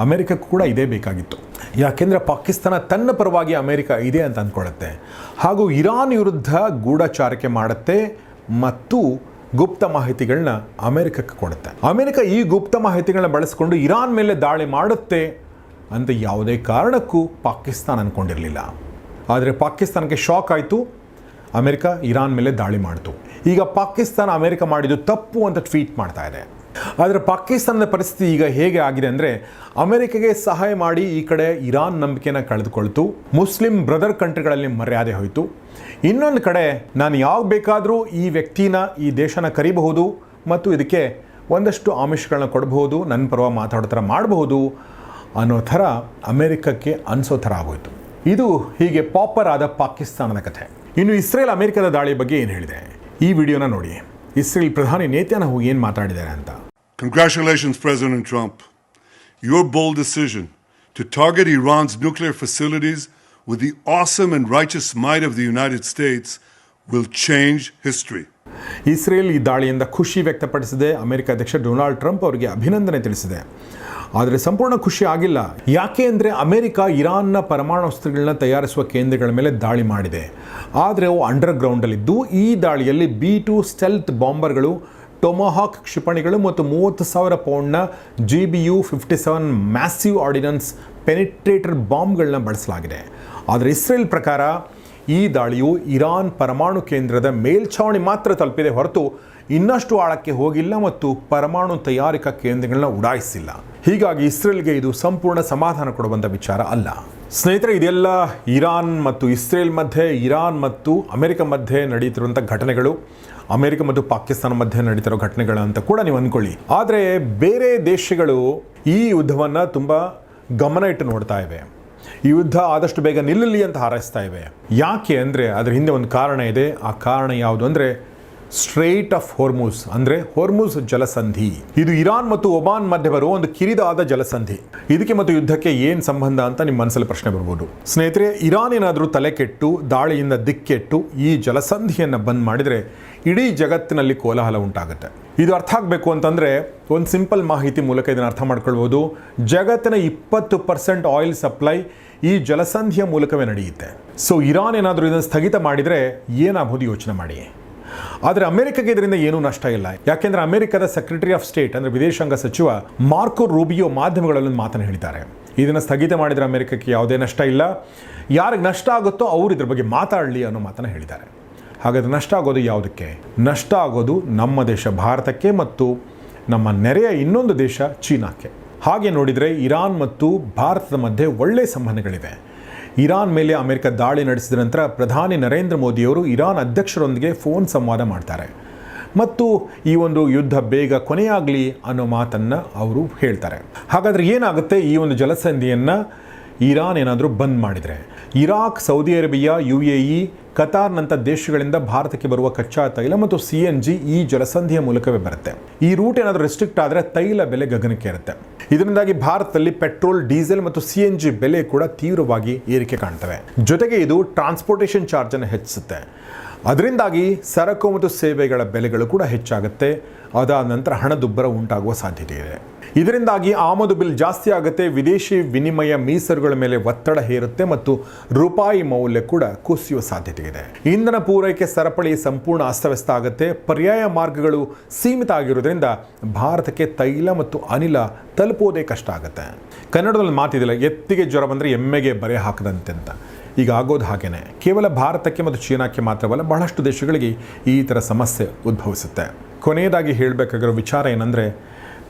ಅಮೆರಿಕಕ್ಕೂ ಕೂಡ ಇದೇ ಬೇಕಾಗಿತ್ತು. ಯಾಕೆಂದರೆ ಪಾಕಿಸ್ತಾನ ತನ್ನ ಪರವಾಗಿ ಅಮೆರಿಕ ಇದೆ ಅಂತ ಅಂದ್ಕೊಳ್ಳುತ್ತೆ. ಹಾಗೂ ಇರಾನ್ ವಿರುದ್ಧ ಗೂಢಚಾರಿಕೆ ಮಾಡುತ್ತೆ ಮತ್ತು ಗುಪ್ತ ಮಾಹಿತಿಗಳನ್ನ ಅಮೆರಿಕಕ್ಕೆ ಕೊಡುತ್ತೆ. ಅಮೆರಿಕ ಈ ಗುಪ್ತ ಮಾಹಿತಿಗಳನ್ನ ಬಳಸಿಕೊಂಡು ಇರಾನ್ ಮೇಲೆ ದಾಳಿ ಮಾಡುತ್ತೆ ಅಂತ ಯಾವುದೇ ಕಾರಣಕ್ಕೂ ಪಾಕಿಸ್ತಾನ ಅಂದ್ಕೊಂಡಿರಲಿಲ್ಲ ಆದರೆ ಪಾಕಿಸ್ತಾನಕ್ಕೆ ಶಾಕ್ ಆಯಿತು. ಅಮೆರಿಕ ಇರಾನ್ ಮೇಲೆ ದಾಳಿ ಮಾಡಿತು. ಈಗ ಪಾಕಿಸ್ತಾನ ಅಮೆರಿಕ ಮಾಡಿದ್ದು ತಪ್ಪು ಅಂತ ಟ್ವೀಟ್ ಮಾಡ್ತಾ ಇದೆ. ಆದರೆ ಪಾಕಿಸ್ತಾನದ ಪರಿಸ್ಥಿತಿ ಈಗ ಹೇಗೆ ಆಗಿದೆ ಅಂದರೆ ಅಮೆರಿಕೆಗೆ ಸಹಾಯ ಮಾಡಿ ಈ ಕಡೆ ಇರಾನ್ ನಂಬಿಕೆನ ಕಳೆದುಕೊಳ್ತು. ಮುಸ್ಲಿಂ ಬ್ರದರ್ ಕಂಟ್ರಿಗಳಲ್ಲಿ ಮರ್ಯಾದೆ ಹೋಯಿತು. ಇನ್ನೊಂದು ಕಡೆ ನಾನು ಯಾವಾಗ ಬೇಕಾದರೂ ಈ ವ್ಯಕ್ತಿನ ಈ ದೇಶನ ಕರಿಬಹುದು ಮತ್ತು ಇದಕ್ಕೆ ಒಂದಷ್ಟು ಆಮಿಷಗಳನ್ನ ಕೊಡಬಹುದು ನನ್ನ ಪರವಾಗಿ ಮಾತಾಡೋ ಥರ ಮಾಡಬಹುದು ಅನ್ನೋ ಥರ ಅಮೆರಿಕಕ್ಕೆ ಅನಿಸೋ ಥರ ಆಗೋಯ್ತು. ಇದು ಹೀಗೆ ಪಾಪರ್ ಆದ ಪಾಕಿಸ್ತಾನದ ಕಥೆ. ಇನ್ನು ಇಸ್ರೇಲ್ ಅಮೆರಿಕದ ದಾಳಿ ಬಗ್ಗೆ ಏನು ಹೇಳಿದೆ? ಈ ವಿಡಿಯೋನ ನೋಡಿ. ಇಸ್ರೇಲ್ ಪ್ರಧಾನಿ ನೇತ್ಯಾನ ಹೋಗಿ ಏನು ಮಾತಾಡಿದ್ದಾರೆ ಅಂತ. Congratulations president Trump your bold decision to target Iran's nuclear facilities with the awesome and righteous mind of the United States will change history Israel ಈ ದಾಳಿಯಿಂದ ಖುಷಿ ವ್ಯಕ್ತಪಡಿಸಿದೆ. ಅಮೆರಿಕ ಅಧ್ಯಕ್ಷ ಡೊನಾಲ್ಡ್ ಟ್ರಂಪ್ ಅವರಿಗೆ ಅಭಿನಂದನೆ ತಿಳಿಸಿದೆ. ಆದರೆ ಸಂಪೂರ್ಣ ಖುಷಿ ಆಗಿಲ್ಲ. ಯಾಕೆ ಅಂದರೆ ಅಮೆರಿಕ ಇರಾನ್ನ ಪರಮಾಣು ಅಸ್ತ್ರಗಳನ್ನ ತಯಾರಿಸುವ ಕೇಂದ್ರಗಳ ಮೇಲೆ ದಾಳಿ ಮಾಡಿದೆ. ಆದರೆ ಅವು ಅಂಡರ್ ಗ್ರೌಂಡಲ್ಲಿದ್ದು ಈ ದಾಳಿಯಲ್ಲಿ ಬಿ ಟು ಸ್ಟೆಲ್ತ್ ಬಾಂಬರ್ಗಳು ಟೊಮೊಹಾಕ್ ಕ್ಷಿಪಣಿಗಳು ಮತ್ತು ಮೂವತ್ತು ಸಾವಿರ ಪೌಂಡ್ನ G B U fifty seven massive ordnance penetrator ಬಾಂಬ್ಗಳನ್ನ ಬಳಸಲಾಗಿದೆ. ಆದರೆ ಇಸ್ರೇಲ್ ಪ್ರಕಾರ ಈ ದಾಳಿಯು ಇರಾನ್ ಪರಮಾಣು ಕೇಂದ್ರದ ಮೇಲ್ಛಾವಣಿ ಮಾತ್ರ ತಲುಪಿದೆ ಹೊರತು ಇನ್ನಷ್ಟು ಆಳಕ್ಕೆ ಹೋಗಿಲ್ಲ ಮತ್ತು ಪರಮಾಣು ತಯಾರಿಕಾ ಕೇಂದ್ರಗಳನ್ನ ಉಡಾಯಿಸಿಲ್ಲ. ಹೀಗಾಗಿ ಇಸ್ರೇಲ್ಗೆ ಇದು ಸಂಪೂರ್ಣ ಸಮಾಧಾನ ಕೊಡುವಂಥ ವಿಚಾರ ಅಲ್ಲ. ಸ್ನೇಹಿತರೆ, ಇದೆಲ್ಲ ಇರಾನ್ ಮತ್ತು ಇಸ್ರೇಲ್ ಮಧ್ಯೆ, ಇರಾನ್ ಮತ್ತು ಅಮೆರಿಕ ಮಧ್ಯೆ ನಡೀತಿರುವಂಥ ಘಟನೆಗಳು. ಅಮೆರಿಕ ಮತ್ತು ಪಾಕಿಸ್ತಾನ ಮಧ್ಯೆ ನಡೀತಿರೋ ಘಟನೆಗಳು ಅಂತ ಕೂಡ ನೀವು ಅಂದ್ಕೊಳ್ಳಿ. ಆದರೆ ಬೇರೆ ದೇಶಗಳು ಈ ಯುದ್ಧವನ್ನು ತುಂಬ ಗಮನ ಇಟ್ಟು ನೋಡ್ತಾ ಇವೆ. ಈ ಯುದ್ಧ ಆದಷ್ಟು ಬೇಗ ನಿಲ್ಲಲಿ ಅಂತ ಹಾರೈಸ್ತಾ ಇವೆ. ಯಾಕೆ ಅಂದರೆ ಅದರ ಹಿಂದೆ ಒಂದು ಕಾರಣ ಇದೆ. ಆ ಕಾರಣ ಯಾವುದು ಅಂದರೆ ಸ್ಟ್ರೈಟ್ ಆಫ್ ಹೋರ್ಮೂಸ್ ಅಂದರೆ ಹೋರ್ಮೂಸ್ ಜಲಸಂಧಿ. ಇದು ಇರಾನ್ ಮತ್ತು ಒಮಾನ್ ಮಧ್ಯೆ ಬರುವ ಒಂದು ಕಿರಿದಾದ ಜಲಸಂಧಿ. ಇದಕ್ಕೆ ಮತ್ತು ಯುದ್ಧಕ್ಕೆ ಏನು ಸಂಬಂಧ ಅಂತ ನಿಮ್ಮ ಮನಸ್ಸಲ್ಲಿ ಪ್ರಶ್ನೆ ಬರ್ಬೋದು. ಸ್ನೇಹಿತರೆ, ಇರಾನ್ ಏನಾದರೂ ತಲೆ ಕೆಟ್ಟು ದಾಳಿಯಿಂದ ದಿಕ್ಕೆಟ್ಟು ಈ ಜಲಸಂಧಿಯನ್ನು ಬಂದ್ ಮಾಡಿದರೆ ಇಡೀ ಜಗತ್ತಿನಲ್ಲಿ ಕೋಲಾಹಲ ಉಂಟಾಗುತ್ತೆ. ಇದು ಅರ್ಥ ಆಗಬೇಕು ಅಂತಂದರೆ ಒಂದು ಸಿಂಪಲ್ ಮಾಹಿತಿ ಮೂಲಕ ಇದನ್ನು ಅರ್ಥ ಮಾಡ್ಕೊಳ್ಬೋದು. ಜಗತ್ತಿನ ಇಪ್ಪತ್ತು ಪರ್ಸೆಂಟ್ ಆಯಿಲ್ ಸಪ್ಲೈ ಈ ಜಲಸಂಧಿಯ ಮೂಲಕವೇ ನಡೆಯುತ್ತೆ. ಸೊ ಇರಾನ್ ಏನಾದರೂ ಇದನ್ನು ಸ್ಥಗಿತ ಮಾಡಿದರೆ ಏನಾಗ್ಬೋದು ಯೋಚನೆ ಮಾಡಿ. ಆದರೆ ಅಮೆರಿಕಕ್ಕೆ ಇದರಿಂದ ಏನೂ ನಷ್ಟ ಇಲ್ಲ. ಯಾಕೆಂದರೆ ಅಮೆರಿಕದ ಸೆಕ್ರೆಟರಿ ಆಫ್ ಸ್ಟೇಟ್ ಅಂದರೆ ವಿದೇಶಾಂಗ ಸಚಿವ ಮಾರ್ಕೋ ರೂಬಿಯೋ ಮಾಧ್ಯಮಗಳಲ್ಲಿ ಒಂದು ಮಾತನ್ನು ಹೇಳಿದ್ದಾರೆ. ಇದನ್ನು ಸ್ಥಗಿತ ಮಾಡಿದರೆ ಅಮೆರಿಕಕ್ಕೆ ಯಾವುದೇ ನಷ್ಟ ಇಲ್ಲ. ಯಾರಿಗೆ ನಷ್ಟ ಆಗುತ್ತೋ ಅವರು ಇದ್ರ ಬಗ್ಗೆ ಮಾತಾಡಲಿ ಅನ್ನೋ ಮಾತನ್ನು ಹೇಳಿದ್ದಾರೆ. ಹಾಗಾದರೆ ನಷ್ಟ ಆಗೋದು ಯಾವುದಕ್ಕೆ? ನಷ್ಟ ಆಗೋದು ನಮ್ಮ ದೇಶ ಭಾರತಕ್ಕೆ ಮತ್ತು ನಮ್ಮ ನೆರೆಯ ಇನ್ನೊಂದು ದೇಶ ಚೀನಾಕ್ಕೆ. ಹಾಗೆ ನೋಡಿದರೆ ಇರಾನ್ ಮತ್ತು ಭಾರತದ ಮಧ್ಯೆ ಒಳ್ಳೆಯ ಸಂಬಂಧಗಳಿವೆ. ಇರಾನ್ ಮೇಲೆ ಅಮೆರಿಕ ದಾಳಿ ನಡೆಸಿದ ನಂತರ ಪ್ರಧಾನಿ ನರೇಂದ್ರ ಮೋದಿಯವರು ಇರಾನ್ ಅಧ್ಯಕ್ಷರೊಂದಿಗೆ ಫೋನ್ ಸಂವಾದ ಮಾಡ್ತಾರೆ. ಮತ್ತು ಈ ಒಂದು ಯುದ್ಧ ಬೇಗ ಕೊನೆಯಾಗಲಿ ಅನ್ನೋ ಮಾತನ್ನು ಅವರು ಹೇಳ್ತಾರೆ. ಹಾಗಾದರೆ ಏನಾಗುತ್ತೆ ಈ ಒಂದು ಜಲಸಂಧಿಯನ್ನು ಇರಾನ್ ಏನಾದರೂ ಬಂದ್ ಮಾಡಿದರೆ? Iraq, Saudi Arabia U A E ಕತಾರ್ನಂಥ ದೇಶಗಳಿಂದ ಭಾರತಕ್ಕೆ ಬರುವ ಕಚ್ಚಾ ತೈಲ ಮತ್ತು ಸಿ ಎನ್ ಜಿ ಈ ಜಲಸಂಧಿಯ ಮೂಲಕವೇ ಬರುತ್ತೆ. ಈ ರೂಟ್ ಏನಾದರೂ ರೆಸ್ಟ್ರಿಕ್ಟ್ ಆದರೆ ತೈಲ ಬೆಲೆ ಗಗನಕ್ಕೆ ಇರುತ್ತೆ ಇದರಿಂದಾಗಿ ಭಾರತದಲ್ಲಿ ಪೆಟ್ರೋಲ್, ಡೀಸೆಲ್ ಮತ್ತು ಸಿ ಎನ್ ಜಿ ಬೆಲೆ ಕೂಡ ತೀವ್ರವಾಗಿ ಏರಿಕೆ ಕಾಣ್ತವೆ. ಜೊತೆಗೆ ಇದು ಟ್ರಾನ್ಸ್ಪೋರ್ಟೇಷನ್ ಚಾರ್ಜನ್ನು ಹೆಚ್ಚಿಸುತ್ತೆ. ಅದರಿಂದಾಗಿ ಸರಕು ಮತ್ತು ಸೇವೆಗಳ ಬೆಲೆಗಳು ಕೂಡ ಹೆಚ್ಚಾಗುತ್ತೆ. ಅದಾದ ನಂತರ ಹಣದುಬ್ಬರ ಉಂಟಾಗುವ ಸಾಧ್ಯತೆ ಇದೆ. ಇದರಿಂದಾಗಿ ಆಮದು ಬಿಲ್ ಜಾಸ್ತಿ ಆಗುತ್ತೆ, ವಿದೇಶಿ ವಿನಿಮಯ ಮೀಸರುಗಳ ಮೇಲೆ ಒತ್ತಡ ಹೇರುತ್ತೆ ಮತ್ತು ರೂಪಾಯಿ ಮೌಲ್ಯ ಕೂಡ ಕುಸಿಯುವ ಸಾಧ್ಯತೆ ಇದೆ. ಇಂಧನ ಪೂರೈಕೆ ಸರಪಳಿ ಸಂಪೂರ್ಣ ಅಸ್ತವ್ಯಸ್ತ ಆಗುತ್ತೆ. ಪರ್ಯಾಯ ಮಾರ್ಗಗಳು ಸೀಮಿತ ಆಗಿರೋದ್ರಿಂದ ಭಾರತಕ್ಕೆ ತೈಲ ಮತ್ತು ಅನಿಲ ತಲುಪೋದೇ ಕಷ್ಟ ಆಗುತ್ತೆ. ಕನ್ನಡದಲ್ಲಿ ಮಾತಿದಿಲ್ಲ ಎತ್ತಿಗೆ ಜ್ವರ ಬಂದರೆ ಎಮ್ಮೆಗೆ ಬರೆ ಹಾಕದಂತೆ ಅಂತ. ಈಗ ಆಗೋದು ಹಾಗೇನೆ. ಕೇವಲ ಭಾರತಕ್ಕೆ ಮತ್ತು ಚೀನಾಕ್ಕೆ ಮಾತ್ರವಲ್ಲ, ಬಹಳಷ್ಟು ದೇಶಗಳಿಗೆ ಈ ಥರ ಸಮಸ್ಯೆ ಉದ್ಭವಿಸುತ್ತೆ. ಕೊನೆಯದಾಗಿ ಹೇಳಬೇಕಾಗಿರೋ ವಿಚಾರ ಏನಂದರೆ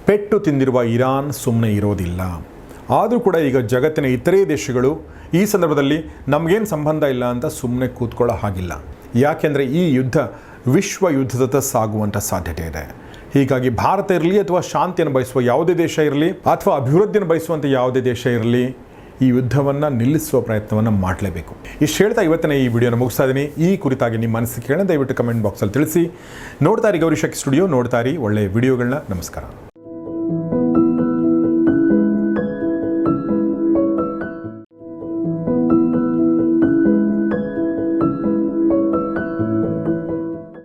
ಪೆಟ್ಟು ತಿಂದಿರುವ ಇರಾನ್ ಸುಮ್ಮನೆ ಇರೋದಿಲ್ಲ. ಆದರೂ ಕೂಡ ಈಗ ಜಗತ್ತಿನ ಇತರೆ ದೇಶಗಳು ಈ ಸಂದರ್ಭದಲ್ಲಿ ನಮಗೇನು ಸಂಬಂಧ ಇಲ್ಲ ಅಂತ ಸುಮ್ಮನೆ ಕೂತ್ಕೊಳ್ಳೋ ಹಾಗಿಲ್ಲ. ಯಾಕೆಂದರೆ ಈ ಯುದ್ಧ ವಿಶ್ವ ಯುದ್ಧದತ್ತ ಸಾಗುವಂಥ ಸಾಧ್ಯತೆ ಇದೆ. ಹೀಗಾಗಿ ಭಾರತ ಇರಲಿ ಅಥವಾ ಶಾಂತಿಯನ್ನು ಬಯಸುವ ಯಾವುದೇ ದೇಶ ಇರಲಿ ಅಥವಾ ಅಭಿವೃದ್ಧಿಯನ್ನು ಬಯಸುವಂಥ ಯಾವುದೇ ದೇಶ ಇರಲಿ ಈ ಯುದ್ಧವನ್ನು ನಿಲ್ಲಿಸುವ ಪ್ರಯತ್ನವನ್ನು ಮಾಡಲೇಬೇಕು. ಇಷ್ಟು ಹೇಳ್ತಾ ಇವತ್ತಿನ ಈ ವಿಡಿಯೋನ ಮುಗಿಸ್ತಾ ಇದ್ದೀನಿ ಈ ಕುರಿತಾಗಿ ನಿಮ್ಮ ಅನಿಸಿಕೆಗಳನ್ನ ದಯವಿಟ್ಟು ಕಮೆಂಟ್ ಬಾಕ್ಸಲ್ಲಿ ತಿಳಿಸಿ. ನೋಡ್ತಾ ಇರಿ ಗೌರಿ ಶಕ್ತಿ ಸ್ಟುಡಿಯೋ, ನೋಡ್ತಾ ಇರಿ ಒಳ್ಳೆಯ ವಿಡಿಯೋಗಳನ್ನ. ನಮಸ್ಕಾರ.